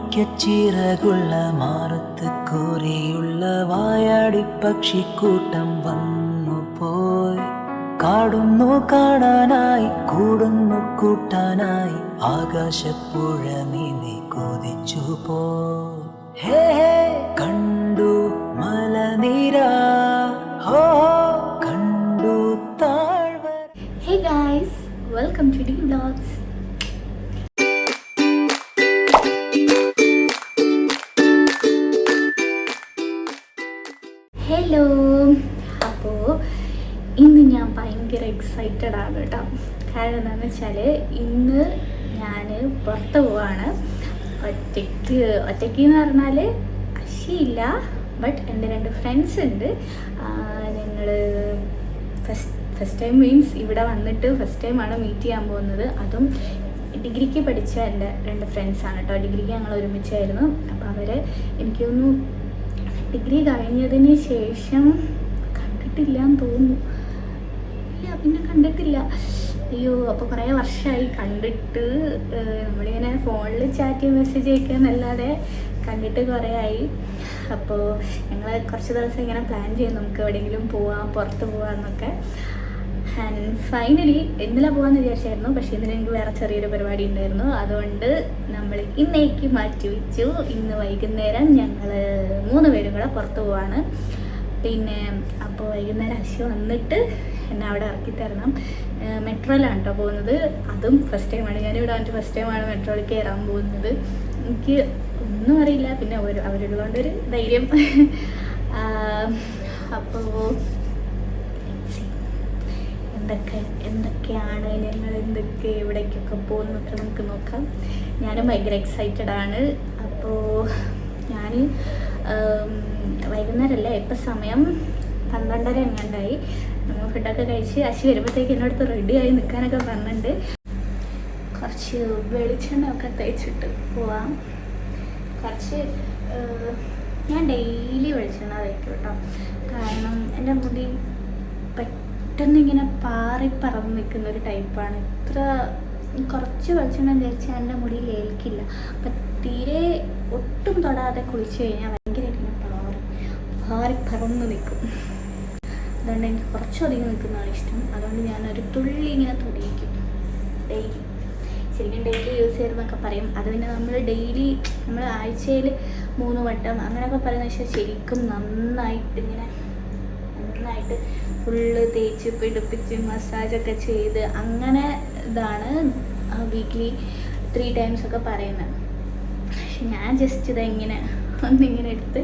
മാണിക്യച്ചിറകുള്ള മാറത്ത് കോരിയുള്ള വായാടി പക്ഷിക്കൂട്ടം വന്നു പോയി. കാടുന്നു കാണാനായി കൂടുന്നു കൂട്ടാനായി ആകാശപ്പുഴ നീന്തി കൊതിച്ചു പോ. ഹേ കണ്ടു മലനിര. ഹോ കണ്ടു താഴ്വര. Hey guys welcome to D Vlogs. Excited ആണ് കേട്ടോ. കാരണം എന്താണെന്ന് വെച്ചാൽ ഇന്ന് ഞാൻ പുറത്ത് പോവാണ്. ഒറ്റയ്ക്ക് ഒറ്റയ്ക്ക് എന്ന് പറഞ്ഞാൽ അശിയില്ല. ബട്ട് എന്റെ രണ്ട് ഫ്രണ്ട്സ് ഉണ്ട്. ഞങ്ങൾ ഫസ്റ്റ് ഫസ്റ്റ് ടൈം മീൻസ് ഇവിടെ വന്നിട്ട് ഫസ്റ്റ് ടൈമാണ് മീറ്റ് ചെയ്യാൻ പോകുന്നത്. അതും ഡിഗ്രിക്ക് പഠിച്ച എന്റെ രണ്ട് ഫ്രണ്ട്സാണ് കേട്ടോ. ഡിഗ്രിക്ക് ഞങ്ങൾ ഒരുമിച്ചായിരുന്നു. അപ്പോൾ അവർ എനിക്കൊന്നു ഡിഗ്രി കഴിഞ്ഞതിന് ശേഷം കണ്ടിട്ടില്ല എന്ന് തോന്നുന്നു. പിന്നെ കണ്ടിട്ടില്ല. അയ്യോ അപ്പോൾ കുറേ വർഷമായി കണ്ടിട്ട് നമ്മളിങ്ങനെ ഫോണിൽ ചാറ്റ് മെസ്സേജ് അയക്കാന്നല്ലാതെ കണ്ടിട്ട് കുറേ ആയി. അപ്പോൾ ഞങ്ങൾ കുറച്ച് ദിവസം ഇങ്ങനെ പ്ലാൻ ചെയ്യും നമുക്ക് എവിടെയെങ്കിലും പോവാം പുറത്ത് പോവാന്നൊക്കെ ആൻഡ് ഫൈനലി ഇന്നലെ പോകാമെന്ന് വിചാരിച്ചായിരുന്നു പക്ഷേ ഇന്നലെ എനിക്ക് വേറെ ചെറിയൊരു പരിപാടി ഉണ്ടായിരുന്നു. അതുകൊണ്ട് നമ്മൾ ഇന്നേക്ക് മാറ്റി വെച്ചു. ഇന്ന് വൈകുന്നേരം ഞങ്ങൾ മൂന്ന് പേരും കൂടെ പുറത്ത് പോവാണ്. പിന്നെ അപ്പോൾ വൈകുന്നേരം അശി വന്നിട്ട് എന്നെ അവിടെ ഇറക്കി തരണം. മെട്രോയിലാണ് കേട്ടോ പോകുന്നത്. അതും ഫസ്റ്റ് ടൈമാണ് ഞാനിവിടെ വന്നിട്ട് ഫസ്റ്റ് ടൈമാണ് മെട്രോയിൽ കയറാൻ പോകുന്നത്. എനിക്ക് ഒന്നും അറിയില്ല. പിന്നെ ഒരു കൊണ്ടൊരു ധൈര്യം. അപ്പോൾ എന്തൊക്കെ എന്തൊക്കെയാണ് ഞങ്ങൾ എന്തൊക്കെ എവിടേക്കൊക്കെ പോകുന്നൊക്കെ നമുക്ക് നോക്കാം. ഞാനും ഭയങ്കര എക്സൈറ്റഡ് ആണ്. അപ്പോൾ ഞാൻ വൈകുന്നേരമല്ലേ ഇപ്പം സമയം പന്ത്രണ്ടര എങ്ങാണ്ടായി. ഫുഡൊക്കെ കഴിച്ച് അശി വരുമ്പോഴത്തേക്ക് എന്റെ അടുത്ത് റെഡിയായി നിൽക്കാനൊക്കെ പറഞ്ഞിട്ടുണ്ട്. കുറച്ച് വെളിച്ചെണ്ണ ഒക്കെ തേച്ചിട്ട് പോവാം. കുറച്ച് ഞാൻ ഡെയിലി വെളിച്ചെണ്ണ തേക്കും കേട്ടോ. കാരണം എന്റെ മുടി പെട്ടെന്ന് ഇങ്ങനെ പാറി പറന്ന് നിൽക്കുന്ന ഒരു ടൈപ്പാണ് ഇത്ര കുറച്ച് വെളിച്ചെണ്ണ തേച്ചാൽ എന്റെ മുടിയിൽ ഏൽക്കില്ല അപ്പം തീരെ ഒട്ടും തൊടാതെ കുളിച്ച് കഴിഞ്ഞാൽ ഭയങ്കരമായിട്ട് ഇങ്ങനെ പാറി പാറി പറന്ന് നിൽക്കും. അതുകൊണ്ട് എനിക്ക് കുറച്ചധികം നിൽക്കുന്നതാണ് ഇഷ്ടം. അതുകൊണ്ട് ഞാനൊരു തുള്ളി ഇങ്ങനെ തുടങ്ങിക്കും ഡെയിലി ശരിക്കും ഡെയിലി യൂസ് ചെയ്തെന്നൊക്കെ പറയും. അത് പിന്നെ നമ്മൾ ഡെയിലി നമ്മൾ ആഴ്ചയിൽ മൂന്ന് വട്ടം അങ്ങനെയൊക്കെ പറയുന്ന വെച്ചാൽ ശരിക്കും നന്നായിട്ട് ഇങ്ങനെ നന്നായിട്ട് ഫുള്ള് തേച്ച് പിടിപ്പിച്ച് മസാജൊക്കെ ചെയ്ത് അങ്ങനെ ഇതാണ് വീക്ക്ലി ത്രീ ടൈംസ് ഒക്കെ പറയുന്നത് പക്ഷെ ഞാൻ ജസ്റ്റ് ഇതെങ്ങനെ ഒന്നിങ്ങനെ എടുത്ത്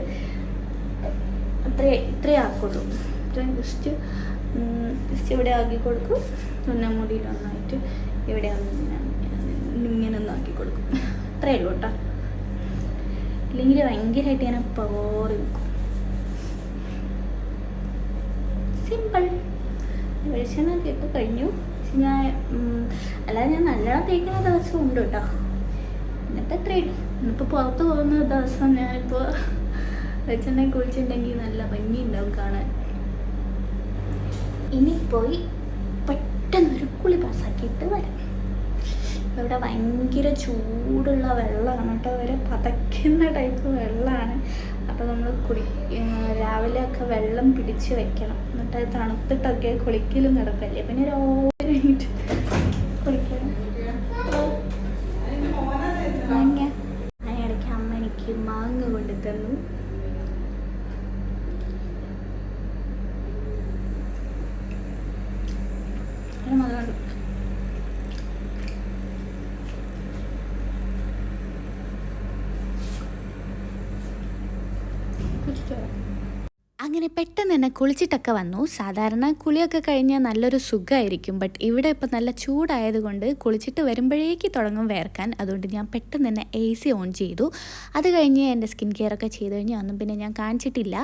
അത്രേ ഇത്രേ ആക്കുള്ളൂ. ഇത്രയും ജസ്റ്റ് ജസ്റ്റ് ഇവിടെ ആക്കി കൊടുക്കും. പിന്നെ മുടിയിൽ ഒന്നായിട്ട് ഇവിടെ ഇങ്ങനെ ഒന്ന് ആക്കി കൊടുക്കും. അത്രേ ഉള്ളൂ കേട്ടോ. ഇല്ലെങ്കിൽ ഭയങ്കരമായിട്ട് ഞാൻ പോറി നിൽക്കും സിമ്പിൾ വെളിച്ചെണ്ണൊക്കെ ഇപ്പം കഴിഞ്ഞു. പക്ഷെ ഞാൻ അല്ലാതെ ഞാൻ നല്ലോണം തേക്കുന്ന ദിവസം ഉണ്ട് കേട്ടോ. എന്നിട്ട് എത്രയേ ഇന്നിപ്പോൾ പുറത്ത് പോകുന്ന ദിവസം ഞാനിപ്പോൾ വെളിച്ചെണ്ണ കുളിച്ചിട്ടുണ്ടെങ്കിൽ നല്ല ഭംഗി ഉണ്ടാവും കാണാൻ. ഇനി പോയി പെട്ടെന്നൊരു കുളി പാസ്സാക്കിയിട്ട് വരാം. ഇവിടെ ഭയങ്കര ചൂടുള്ള വെള്ളമാണ് കേട്ടോ. ഒരു പതയ്ക്കുന്ന ടൈപ്പ് വെള്ളമാണ് അപ്പോൾ നമ്മൾ കുളി രാവിലെ ഒക്കെ വെള്ളം പിടിച്ച് വെക്കണം. എന്നിട്ട് അത് തണുത്തിട്ടൊക്കെ കുളിക്കലും നടക്കല്ലേ. പിന്നെ കഴിഞ്ഞിട്ട് കുളിക്കണം. മാങ്ങ അതിനിടയ്ക്ക് അമ്മ എനിക്ക് മാങ്ങ കൊണ്ടു തന്നു നല്ല മധുരമുണ്ട് കുടിച്ചിട്ട് വരാം അങ്ങനെ പെട്ടെന്ന് തന്നെ കുളിച്ചിട്ടൊക്കെ വന്നു. സാധാരണ കുളിയൊക്കെ കഴിഞ്ഞാൽ നല്ലൊരു സുഖമായിരിക്കും ബട്ട് ഇവിടെ ഇപ്പം നല്ല ചൂടായതുകൊണ്ട് കുളിച്ചിട്ട് വരുമ്പോഴേക്ക് തുടങ്ങും വേർക്കാൻ. അതുകൊണ്ട് ഞാൻ പെട്ടെന്ന് തന്നെ എ സി ഓൺ ചെയ്തു. അത് കഴിഞ്ഞ് എന്റെ സ്കിൻ കെയർ ഒക്കെ ചെയ്ത് കഴിഞ്ഞ് ഒന്നും പിന്നെ ഞാൻ കാണിച്ചിട്ടില്ല.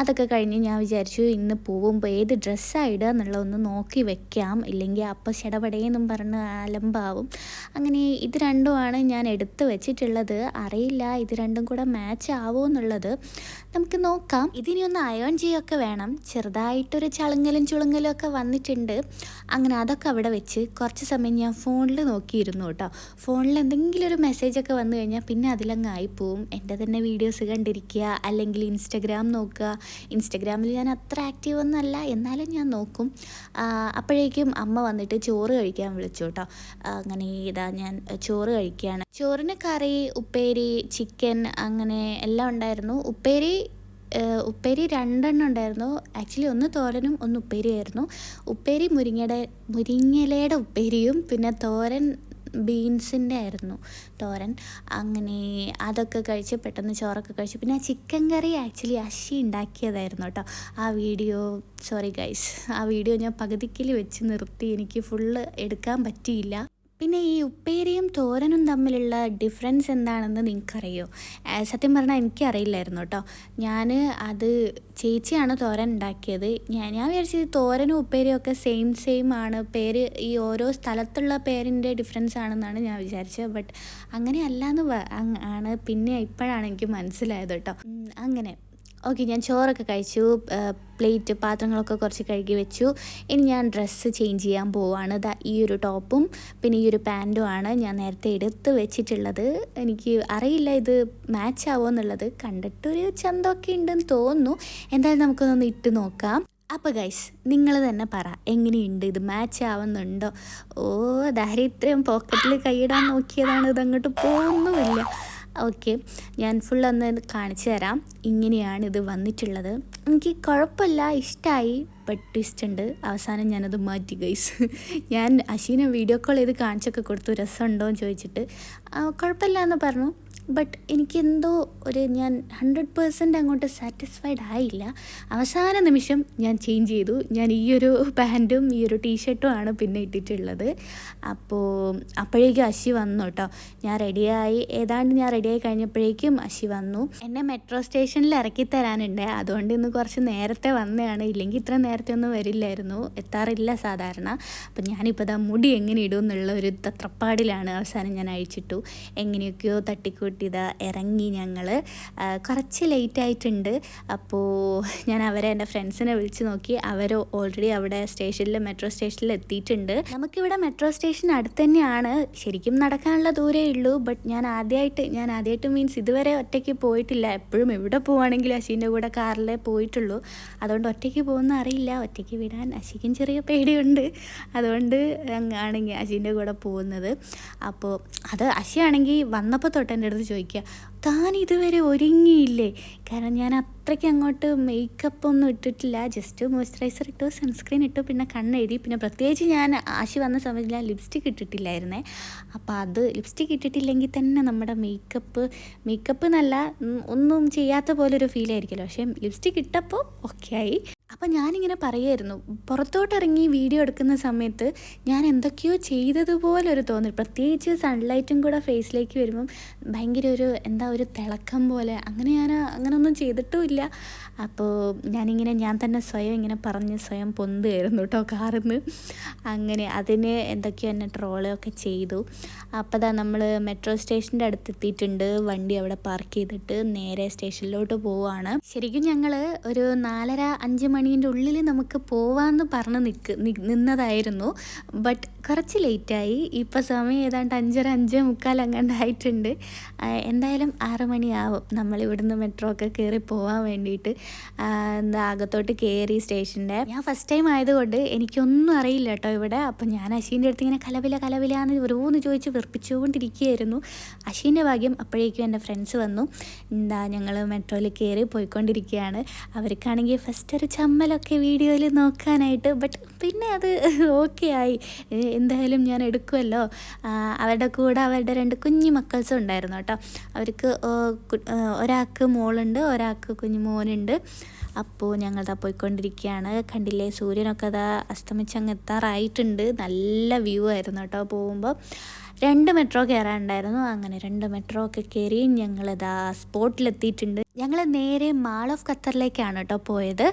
അതൊക്കെ കഴിഞ്ഞ് ഞാൻ വിചാരിച്ചു ഇന്ന് പോകുമ്പോൾ ഏത് ഡ്രസ്സാണ് ഇടുക എന്നുള്ളതൊന്ന് നോക്കി വെക്കാം. ഇല്ലെങ്കിൽ അപ്പം ചെടപടയെന്നും പറഞ്ഞ് അലമ്പാവും. അങ്ങനെ ഇത് രണ്ടുമാണ് ഞാൻ എടുത്ത് വെച്ചിട്ടുള്ളത്. അറിയില്ല ഇത് രണ്ടും കൂടെ മാച്ച് ആവുമോ എന്നുള്ളത്. നമുക്ക് നോക്കാം. ഇതിനി ഒന്ന് അയോൺ ചെയ്യുകയൊക്കെ വേണം. ചെറുതായിട്ടൊരു ചളുങ്ങലും ചുളുങ്ങലും ഒക്കെ വന്നിട്ടുണ്ട്. അങ്ങനെ അതൊക്കെ അവിടെ വെച്ച് കുറച്ച് സമയം ഞാൻ ഫോണിൽ നോക്കിയിരുന്നു കേട്ടോ. ഫോണിൽ എന്തെങ്കിലും ഒരു മെസ്സേജൊക്കെ വന്നു കഴിഞ്ഞാൽ പിന്നെ അതിലങ്ങ് ആയിപ്പോവും എന്റെ തന്നെ വീഡിയോസ് കണ്ടിരിക്കുക അല്ലെങ്കിൽ ഇൻസ്റ്റഗ്രാം നോക്കുക. ഇൻസ്റ്റഗ്രാമിൽ ഞാൻ അത്ര ആക്റ്റീവ് ഒന്നല്ല എന്നാലും ഞാൻ നോക്കും. അപ്പോഴേക്കും അമ്മ വന്നിട്ട് ചോറ് കഴിക്കാൻ വിളിച്ചു കേട്ടോ. അങ്ങനെ ഇതാ ഞാൻ ചോറ് കഴിക്കുകയാണ്. ചോറിന് കറി ഉപ്പേരി ചിക്കൻ അങ്ങനെ എല്ലാം ഉണ്ടായിരുന്നു. ഉപ്പേരി ഉപ്പേരി രണ്ടെണ്ണം ഉണ്ടായിരുന്നു. ആക്ച്വലി ഒന്ന് തോരനും ഒന്ന് ഉപ്പേരിയായിരുന്നു ഉപ്പേരി മുരിങ്ങയുടെ മുരിങ്ങയിലയുടെ ഉപ്പേരിയും പിന്നെ തോരൻ ബീൻസിന്റെ ആയിരുന്നു തോരൻ. അങ്ങനെ അതൊക്കെ കഴിച്ച് പെട്ടെന്ന് ചോറൊക്കെ കഴിച്ച് പിന്നെ ആ ചിക്കൻ കറി ആക്ച്വലി അശി ഉണ്ടാക്കിയതായിരുന്നു കേട്ടോ. ആ വീഡിയോ സോറി ഗൈസ് ആ വീഡിയോ ഞാൻ പകുതിക്കിൽ വെച്ച് നിർത്തി. എനിക്ക് ഫുള്ള് എടുക്കാൻ പറ്റിയില്ല. പിന്നെ ഈ ഉപ്പേരിയും തോരനും തമ്മിലുള്ള ഡിഫറൻസ് എന്താണെന്ന് നിങ്ങൾക്കറിയോ? സത്യം പറഞ്ഞാൽ എനിക്കറിയില്ലായിരുന്നു കേട്ടോ. ഞാൻ അത് ചേച്ചിയാണ് തോരൻ ഉണ്ടാക്കിയത്. ഞാൻ ഞാൻ വിചാരിച്ചത് തോരനും ഉപ്പേരിയും ഒക്കെ സെയിം സെയിം ആണ്. പേര് ഈ ഓരോ സ്ഥലത്തുള്ള പേരിന്റെ ഡിഫറൻസ് ആണെന്നാണ് ഞാൻ വിചാരിച്ചത്. ബട്ട് അങ്ങനെ പ- ആണ്. പിന്നെ ഇപ്പോഴാണ് എനിക്ക് മനസ്സിലായത് കേട്ടോ. അങ്ങനെ. ഓക്കെ ഞാൻ ചോറൊക്കെ കഴിച്ചു പ്ലേറ്റ് പാത്രങ്ങളൊക്കെ കുറച്ച് കഴുകി വെച്ചു. ഇനി ഞാൻ ഡ്രസ്സ് ചേഞ്ച് ചെയ്യാൻ പോവാണ്. ദാ ഈ ഒരു ടോപ്പും പിന്നെ ഈ ഒരു പാന്റും ആണ് ഞാൻ നേരത്തെ എടുത്ത് വെച്ചിട്ടുള്ളത്. എനിക്ക് അറിയില്ല ഇത് മാച്ച് ആവുമോ എന്നുള്ളത്. കണ്ടിട്ടൊരു ചന്തമൊക്കെ ഉണ്ടെന്ന് തോന്നുന്നു. എന്തായാലും നമുക്കൊന്ന് ഇട്ട് നോക്കാം. അപ്പോൾ ഗൈസ് നിങ്ങൾ തന്നെ പറ എങ്ങനെയുണ്ട്? ഇത് മാച്ച് ആവുന്നുണ്ടോ? ഓ ദാരിദ്ര്യം പോക്കറ്റിൽ കൈയിടാൻ നോക്കിയതാണ് ഇതങ്ങോട്ട് പോകുന്നുമില്ല. ഓക്കെ. ഞാൻ ഫുൾ ഒന്ന് കാണിച്ചു തരാം. ഇങ്ങനെയാണ് ഇത് വന്നിട്ടുള്ളത്. എനിക്ക് കുഴപ്പമില്ല ഇഷ്ടമായി ബട്ട് ട്വിസ്റ്റ് ഉണ്ട്. അവസാനം ഞാനത് മാറ്റി ഗൈസ് ഞാൻ അശീനെ വീഡിയോ കോൾ ചെയ്ത് കാണിച്ചൊക്കെ കൊടുത്തു. രസമുണ്ടോ എന്ന് ചോദിച്ചിട്ട്. കുഴപ്പമില്ല എന്ന് പറഞ്ഞു. ബട്ട് എനിക്കെന്തോ ഒരു ഞാൻ ഹൺഡ്രഡ് പേഴ്സന്റ് അങ്ങോട്ട് സാറ്റിസ്ഫൈഡ് ആയില്ല. അവസാന നിമിഷം ഞാൻ ചേഞ്ച് ചെയ്തു. ഞാൻ ഈ ഒരു പാന്റും ഈ ഒരു ടീഷർട്ടും ആണ് പിന്നെ ഇട്ടിട്ടുള്ളത്. അപ്പോൾ അപ്പോഴേക്കും അശി വന്നു കേട്ടോ. ഞാൻ റെഡിയായി ഏതാണ്ട് ഞാൻ റെഡിയായി കഴിഞ്ഞപ്പോഴേക്കും അശി വന്നു. എന്നെ മെട്രോ സ്റ്റേഷനിൽ ഇറക്കി തരാനുണ്ട്. അതുകൊണ്ട് ഇന്ന് കുറച്ച് നേരത്തെ വന്നതാണ്. ഇല്ലെങ്കിൽ ഇത്ര നേരത്തെ ഒന്നും വരില്ലായിരുന്നു. എത്താറില്ല സാധാരണ. അപ്പം ഞാനിപ്പോൾ ദാ മുടി എങ്ങനെ ഇടും എന്നുള്ള ഒരു തത്രപ്പാടിലാണ് അവസാനം ഞാൻ അഴിച്ചിട്ടു. എങ്ങനെയൊക്കെയോ തട്ടിക്കൂട്ടി ഇതാ ഇറങ്ങി ഞങ്ങൾ കുറച്ച് ലേറ്റ് ആയിട്ടുണ്ട്. അപ്പോൾ ഞാൻ അവരെ എന്റെ ഫ്രണ്ട്സിനെ വിളിച്ച് നോക്കി. അവർ ഓൾറെഡി അവിടെ സ്റ്റേഷനിൽ മെട്രോ സ്റ്റേഷനിൽ എത്തിയിട്ടുണ്ട്. നമുക്കിവിടെ മെട്രോ സ്റ്റേഷൻ അടുത്ത് തന്നെയാണ്. ശരിക്കും നടക്കാനുള്ള ദൂരേ ഉള്ളൂ. ബട്ട് ഞാൻ ആദ്യമായിട്ട് ഞാൻ ആദ്യമായിട്ട് മീൻസ് ഇതുവരെ ഒറ്റയ്ക്ക് പോയിട്ടില്ല. എപ്പോഴും എവിടെ പോവുകയാണെങ്കിലും അശീന്റെ കൂടെ കാറിലേ പോയിട്ടുള്ളൂ. അതുകൊണ്ട് ഒറ്റയ്ക്ക് പോകുന്ന അറിയില്ല. ഒറ്റയ്ക്ക് വിടാൻ അശിക്കും ചെറിയ പേടിയുണ്ട്. അതുകൊണ്ട് അങ്ങാണെങ്കിൽ അശീന്റെ കൂടെ പോകുന്നത്. അപ്പോൾ അത് അശിയാണെങ്കിൽ വന്നപ്പോൾ തൊട്ട് എന്റെ അടുത്ത് ചോദിക്കുക താൻ ഇതുവരെ ഒരുങ്ങിയില്ലേ? കാരണം ഞാൻ അത്രയ്ക്ക് അങ്ങോട്ട് മേക്കപ്പ് ഒന്നും ഇട്ടിട്ടില്ല. ജസ്റ്റ് മോയ്സ്ചറൈസർ ഇട്ടു സൺസ്ക്രീൻ ഇട്ടു പിന്നെ കണ്ണെഴുതി. പിന്നെ പ്രത്യേകിച്ച് ഞാൻ ആശി വന്ന സമയത്ത് ഞാൻ ലിപ്സ്റ്റിക് ഇട്ടിട്ടില്ലായിരുന്നേ. അപ്പോൾ അത് ലിപ്സ്റ്റിക് ഇട്ടിട്ടില്ലെങ്കിൽ തന്നെ നമ്മുടെ മേക്കപ്പ് മേക്കപ്പ് നല്ല ഒന്നും ചെയ്യാത്ത പോലെ ഒരു ഫീൽ പക്ഷേ ലിപ്സ്റ്റിക് ഇട്ടപ്പോൾ ഓക്കെ ആയി. അപ്പം ഞാനിങ്ങനെ പറയുമായിരുന്നു പുറത്തോട്ടിറങ്ങി വീഡിയോ എടുക്കുന്ന സമയത്ത് ഞാൻ എന്തൊക്കെയോ ചെയ്തതുപോലെ ഒരു തോന്നൽ. പ്രത്യേകിച്ച് സൺലൈറ്റും കൂടെ ഫേസിലേക്ക് വരുമ്പം ഭയങ്കര ഒരു എന്താ ഒരു തിളക്കം പോലെ. അങ്ങനെ ഞാൻ അങ്ങനെയൊന്നും ചെയ്തിട്ടുമില്ല. അപ്പോൾ ഞാനിങ്ങനെ ഞാൻ തന്നെ സ്വയം ഇങ്ങനെ പറഞ്ഞ് സ്വയം പൊന്തുകയായിരുന്നു കേട്ടോ കാറിന്ന്. അങ്ങനെ അതിന് എന്തൊക്കെയോ എന്നെ ട്രോളൊക്കെ ചെയ്തു. അപ്പോൾ അതാ നമ്മൾ മെട്രോ സ്റ്റേഷന്റെ അടുത്ത് എത്തിയിട്ടുണ്ട് വണ്ടി അവിടെ പാർക്ക് ചെയ്തിട്ട് നേരെ സ്റ്റേഷനിലോട്ട് പോവുകയാണ് ശരിക്കും ഞങ്ങൾ ഒരു നാലര അഞ്ച് മണീന്റെ ഉള്ളിൽ നമുക്ക് പോവാമെന്ന് പറഞ്ഞ് നിൽക്ക് നിന്നതായിരുന്നു. ബട്ട് കുറച്ച് ലേറ്റായി. ഇപ്പോൾ സമയം ഏതാണ്ട് അഞ്ചര അഞ്ച് മുക്കാൽ അങ്ങാണ്ടായിട്ടുണ്ട് എന്തായാലും ആറ് മണിയാവും. നമ്മളിവിടുന്ന് മെട്രോ ഒക്കെ കയറി പോകാൻ വേണ്ടിയിട്ട് അകത്തോട്ട് കയറി സ്റ്റേഷന്റെ. ഞാൻ ഫസ്റ്റ് ടൈം ആയതുകൊണ്ട് എനിക്കൊന്നും അറിയില്ല കേട്ടോ ഇവിടെ. അപ്പം ഞാൻ അശീന്റെ അടുത്ത് ഇങ്ങനെ കലവില കലവില എന്ന് ഓരോന്ന് ചോദിച്ച് വെറുപ്പിച്ചുകൊണ്ടിരിക്കുകയായിരുന്നു. അശീന്റെ ഭാഗ്യം അപ്പോഴേക്കും എന്റെ ഫ്രണ്ട്സ് വന്നു. എന്താ ഞങ്ങൾ മെട്രോയിൽ കയറി പോയിക്കൊണ്ടിരിക്കുകയാണ്. അവർക്കാണെങ്കിൽ ഫസ്റ്റ് ഒരു ചമ്മലൊക്കെ വീഡിയോയിൽ നോക്കാനായിട്ട് ബട്ട് പിന്നെ അത് ഓക്കെ ആയി. എന്തായാലും ഞാൻ എടുക്കുമല്ലോ അവരുടെ കൂടെ അവരുടെ രണ്ട് കുഞ്ഞു മക്കൾസും ഉണ്ടായിരുന്നു കേട്ടോ. അവർക്ക് ഒരാൾക്ക് മോളുണ്ട് ഒരാൾക്ക് കുഞ്ഞു മോനുണ്ട്. അപ്പോൾ ഞങ്ങളതാ പോയിക്കൊണ്ടിരിക്കുകയാണ്. കണ്ടില്ലേ സൂര്യനൊക്കെ അതാ അസ്തമിച്ചങ്ങ് എത്താറായിട്ടുണ്ട് നല്ല വ്യൂ ആയിരുന്നു കേട്ടോ പോകുമ്പോൾ രണ്ട് മെട്രോ കയറാനുണ്ടായിരുന്നു അങ്ങനെ രണ്ട് മെട്രോ ഒക്കെ കയറി ഞങ്ങളിതാ സ്പോട്ടിലെത്തിയിട്ടുണ്ട് ഞങ്ങൾ നേരെ മാൾ ഓഫ് ഖത്തറിലേക്കാണ് കേട്ടോ പോയത്.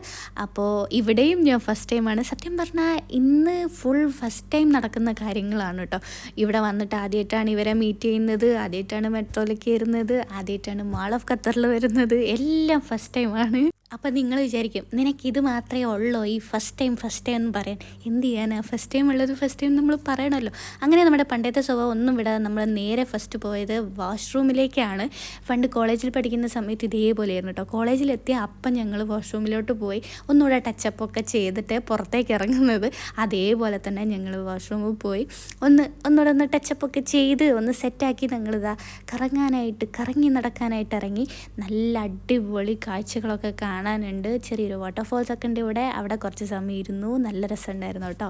അപ്പോൾ ഇവിടെയും ഞാൻ ഫസ്റ്റ് ടൈമാണ് സത്യം പറഞ്ഞാൽ ഇന്ന് ഫുൾ ഫസ്റ്റ് ടൈം നടക്കുന്ന കാര്യങ്ങളാണ് കേട്ടോ. ഇവിടെ വന്നിട്ട് ആദ്യമായിട്ടാണ് ഇവരെ മീറ്റ് ചെയ്യുന്നത്. ആദ്യമായിട്ടാണ് മെട്രോയിൽ കയറുന്നത്. ആദ്യമായിട്ടാണ് മാൾ ഓഫ് ഖത്തറിൽ വരുന്നത്. എല്ലാം ഫസ്റ്റ് ടൈമാണ് അപ്പം നിങ്ങൾ വിചാരിക്കും നിനക്കിത് മാത്രമേ ഉള്ളൂ? ഈ ഫസ്റ്റ് ടൈം ഫസ്റ്റ് ടൈം എന്ന് പറയാൻ. എന്ത് ചെയ്യാനാ? ഫസ്റ്റ് ടൈം ഉള്ളത് ഫസ്റ്റ് ടൈം നമ്മൾ പറയണമല്ലോ അങ്ങനെ നമ്മുടെ പണ്ടത്തെ സ്വഭാവം ഒന്നും വിടാതെ നമ്മൾ നേരെ ഫസ്റ്റ് പോയത് വാഷ്റൂമിലേക്കാണ് പണ്ട് കോളേജിൽ പഠിക്കുന്ന സമയത്ത് ഇതേപോലെയായിരുന്നു കേട്ടോ കോളേജിലെത്തിയ അപ്പം ഞങ്ങൾ വാഷ്റൂമിലോട്ട് പോയി ഒന്നുകൂടെ ടച്ചപ്പൊക്കെ ചെയ്തിട്ട് പുറത്തേക്ക് ഇറങ്ങുന്നത് അതേപോലെ തന്നെ ഞങ്ങൾ വാഷ്റൂമിൽ പോയി. ഒന്ന് ഒന്നുകൂടെ ഒന്ന് ടച്ചപ്പൊക്കെ ചെയ്ത് ഒന്ന് സെറ്റാക്കി ഞങ്ങളിതാ കറങ്ങാനായിട്ട് കറങ്ങി നടക്കാനായിട്ട് ഇറങ്ങി. നല്ല അടിപൊളി കാഴ്ചകളൊക്കെ കാണാനുണ്ട്. ചെറിയൊരു വാട്ടർഫോൾസ് ഒക്കെ ഉണ്ട് ഇവിടെ. അവിടെ കുറച്ച് സമയം ഇരുന്നു. നല്ല രസമുണ്ടായിരുന്നു കേട്ടോ.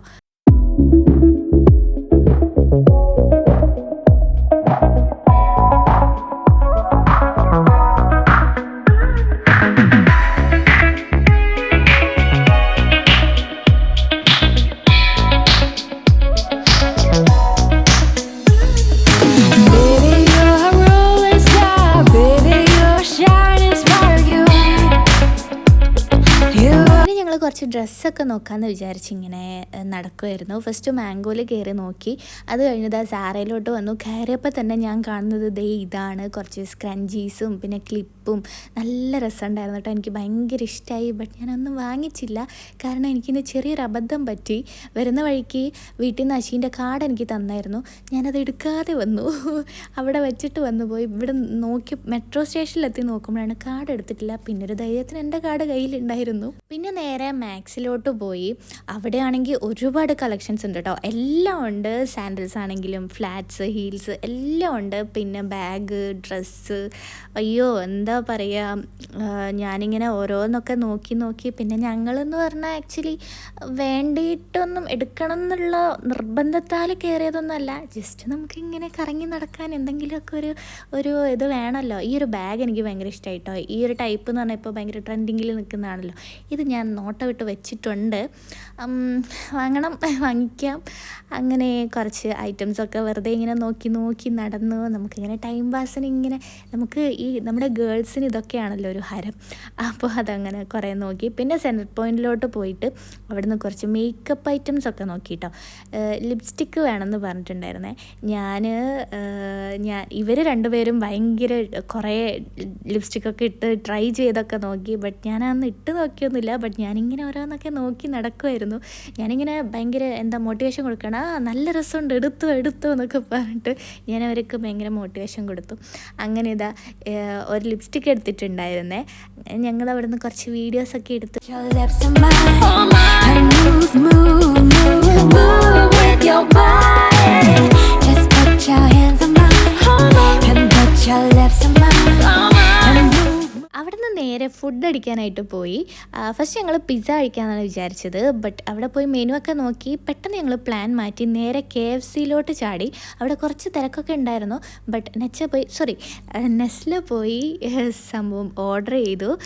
ഡ്രസ്സൊക്കെ നോക്കാമെന്ന് വിചാരിച്ച് ഇങ്ങനെ ഏഹ്, നടക്കുമായിരുന്നു ഫസ്റ്റ് മാംഗോയിൽ കയറി നോക്കി. അത് കഴിഞ്ഞത് ആ സാറയിലോട്ട് വന്നു. കയറിയപ്പോൾ തന്നെ ഞാൻ കാണുന്നത് ദേ ഇതാണ്. കുറച്ച് സ്ക്രഞ്ചീസും പിന്നെ ക്ലിപ്പും നല്ല രസമുണ്ടായിരുന്നു കേട്ടോ. എനിക്ക് ഭയങ്കര ഇഷ്ടമായി ബട്ട് ഞാനൊന്നും വാങ്ങിച്ചില്ല. കാരണം എനിക്കിന്ന് ചെറിയൊരു അബദ്ധം പറ്റി. വരുന്ന വഴിക്ക് വീട്ടിൽ നിന്ന് അശീന്റെ കാർഡ് എനിക്ക് തന്നായിരുന്നു. ഞാനത് എടുക്കാതെ വന്നു. അവിടെ വെച്ചിട്ട് വന്നു പോയി. ഇവിടെ നോക്കി മെട്രോ സ്റ്റേഷനിലെത്തി നോക്കുമ്പോഴാണ് കാർഡ് എടുത്തിട്ടില്ല. പിന്നെ ഒരു ധൈര്യത്തിന് എന്റെ കാർഡ് കയ്യിലുണ്ടായിരുന്നു. പിന്നെ നേരെ മാക്സിലോട്ട് പോയി. അവിടെയാണെങ്കിൽ ഒരുപാട് കളക്ഷൻസ് ഉണ്ട് കേട്ടോ എല്ലാം ഉണ്ട്. സാൻഡൽസ് ആണെങ്കിലും ഫ്ലാറ്റ്സ് ഹീൽസ് എല്ലാം ഉണ്ട്. പിന്നെ ബാഗ് ഡ്രസ്സ്. അയ്യോ എന്താ പറയുക ഞാനിങ്ങനെ ഓരോന്നൊക്കെ നോക്കി നോക്കി. പിന്നെ ഞങ്ങളെന്ന് പറഞ്ഞാൽ ആക്ച്വലി വേണ്ടിയിട്ടൊന്നും എടുക്കണം എന്നുള്ള നിർബന്ധത്താൽ കയറിയതൊന്നുമല്ല. ജസ്റ്റ് നമുക്കിങ്ങനെ കറങ്ങി നടക്കാൻ എന്തെങ്കിലുമൊക്കെ ഒരു ഒരു ഇത് വേണമല്ലോ. ഈ ഒരു ബാഗ് എനിക്ക് ഭയങ്കര ഇഷ്ടമായിട്ടോ ഈ ഒരു ടൈപ്പ് എന്ന് പറഞ്ഞാൽ ഇപ്പോൾ ഭയങ്കര ട്രെൻഡിങ്ങിൽ നിൽക്കുന്നതാണല്ലോ. ഇത് ഞാൻ നോട്ടം ഇട്ട് വെച്ചിട്ടുണ്ട്. വാങ്ങണം വാങ്ങിക്കാം. അങ്ങനെ കുറച്ച് ഐറ്റംസൊക്കെ വെറുതെ ഇങ്ങനെ നോക്കി നോക്കി നടന്നു. നമുക്കിങ്ങനെ ടൈം പാസിന് ഇങ്ങനെ നമുക്ക് ഈ നമ്മുടെ ഗേൾസിന് ഇതൊക്കെയാണല്ലോ ഒരു ഹരം. അപ്പോൾ അതങ്ങനെ കുറേ നോക്കി. പിന്നെ സെന്റർ പോയിന്റിലോട്ട് പോയിട്ട് അവിടുന്ന് കുറച്ച് മേക്കപ്പ് ഐറ്റംസ് ഒക്കെ നോക്കിയിട്ടോ ലിപ്സ്റ്റിക്ക് വേണമെന്ന് പറഞ്ഞിട്ടുണ്ടായിരുന്നേ. ഞാൻ ഞാൻ ഇവർ രണ്ടുപേരും ഭയങ്കര കുറേ ലിപ്സ്റ്റിക്കൊക്കെ ഇട്ട് ട്രൈ ചെയ്തൊക്കെ നോക്കി. ബട്ട് ഞാൻ അന്ന് ഇട്ട് നോക്കിയൊന്നുമില്ല. ബട്ട് ഞാനിങ്ങനെ ഓരോന്നൊക്കെ നോക്കി നടക്കുമായിരുന്നു ഞാനിങ്ങനെ ഭയങ്കര എന്താ മോട്ടിവേഷൻ കൊടുക്കണം ആ നല്ല രസമുണ്ട്. എടുത്തു എടുത്തു എന്നൊക്കെ പറഞ്ഞിട്ട് ഞാൻ അവർക്ക് ഭയങ്കര മോട്ടിവേഷൻ കൊടുത്തു. അങ്ങനെ ഇതാ ഒരു ലിപ്സ്റ്റിക് എടുത്തിട്ടുണ്ടായിരുന്നേ. ഞങ്ങൾ അവിടെ നിന്ന് കുറച്ച് വീഡിയോസൊക്കെ എടുത്തു. Body. Just put your hands on mine. And put your lips on mine. And move. അവിടെ നിന്ന് നേരെ ഫുഡ് അടിക്കാനായിട്ട് പോയി. ഫസ്റ്റ് ഞങ്ങൾ പിസ്സ കഴിക്കാമെന്നാണ് വിചാരിച്ചത്. ബട്ട് അവിടെ പോയി മെനു ഒക്കെ നോക്കി പെട്ടെന്ന് ഞങ്ങൾ പ്ലാൻ മാറ്റി. നേരെ കെ എഫ് സിയിലോട്ട് ചാടി. അവിടെ കുറച്ച് തിരക്കൊക്കെ ഉണ്ടായിരുന്നു. ബട്ട് നെച്ച പോയി സോറി നെസ്ല പോയി സംഭവം ഓർഡർ ചെയ്തു.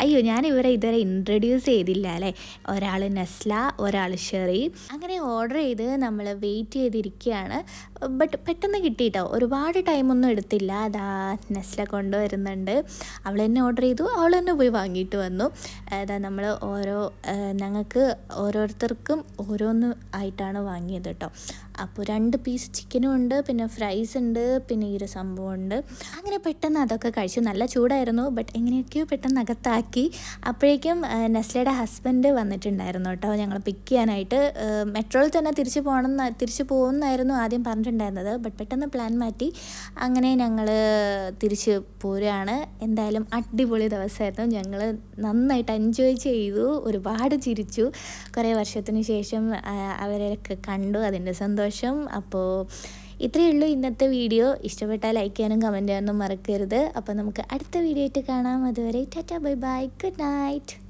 അയ്യോ ഞാൻ ഇവരെ ഇതുവരെ ഇൻട്രൊഡ്യൂസ് ചെയ്തില്ല അല്ലേ? ഒരാൾ നെസ്ല ഒരാൾ ഷെറി അങ്ങനെ ഓർഡർ ചെയ്ത് നമ്മൾ വെയിറ്റ് ചെയ്തിരിക്കുകയാണ്. ബട്ട് പെട്ടെന്ന് കിട്ടിയിട്ടോ. ഒരുപാട് ടൈമൊന്നും എടുത്തില്ല. അതാ നെസ്ല കൊണ്ടുവരുന്നുണ്ട്. അവൾ തന്നെ ഓർഡർ ചെയ്തു. അവൾ തന്നെ പോയി വാങ്ങിയിട്ട് വന്നു. അതാ നമ്മൾ ഓരോ ഞങ്ങൾക്ക് ഓരോരുത്തർക്കും ഓരോന്ന് ആയിട്ടാണ് വാങ്ങിയത് കേട്ടോ. അപ്പോൾ രണ്ട് പീസ് ചിക്കനും ഉണ്ട് പിന്നെ ഫ്രൈസ് ഉണ്ട് പിന്നെ ഈ ഒരു സംഭവം ഉണ്ട്. അങ്ങനെ പെട്ടെന്ന് അതൊക്കെ കഴിച്ചു നല്ല ചൂടായിരുന്നു. ബട്ട് എങ്ങനെയൊക്കെയോ പെട്ടെന്ന് അകത്താക്കി. അപ്പോഴേക്കും നെസ്ലയുടെ ഹസ്ബൻഡ് വന്നിട്ടുണ്ടായിരുന്നു കേട്ടോ. ഞങ്ങൾ പിക്ക് ചെയ്യാനായിട്ട്. മെട്രോയിൽ തന്നെ തിരിച്ചു പോകണം തിരിച്ചു പോകുമെന്നായിരുന്നു ആദ്യം പറഞ്ഞിട്ടുണ്ടായിരുന്നത്. ബട്ട് പെട്ടെന്ന് പ്ലാൻ മാറ്റി. അങ്ങനെ ഞങ്ങൾ തിരിച്ച് പോരുകയാണ്. എന്തായാലും അടിപൊളി ദിവസമായിരുന്നു. ഞങ്ങൾ നന്നായിട്ട് എൻജോയ് ചെയ്തു. ഒരുപാട് ചിരിച്ചു. കുറേ വർഷത്തിന് ശേഷം അവരെയൊക്കെ കണ്ടു. അതിന്റെ സന്തോഷം. അപ്പോൾ ഇത്രയേ ഉള്ളൂ ഇന്നത്തെ വീഡിയോ. ഇഷ്ടപ്പെട്ടാൽ ലൈക്ക് ചെയ്യാനും കമന്റ് ചെയ്യാനും മറക്കരുത്. അപ്പോൾ നമുക്ക് അടുത്ത വീഡിയോ ആയിട്ട് കാണാം. അതുവരെ tata bye bye. Good night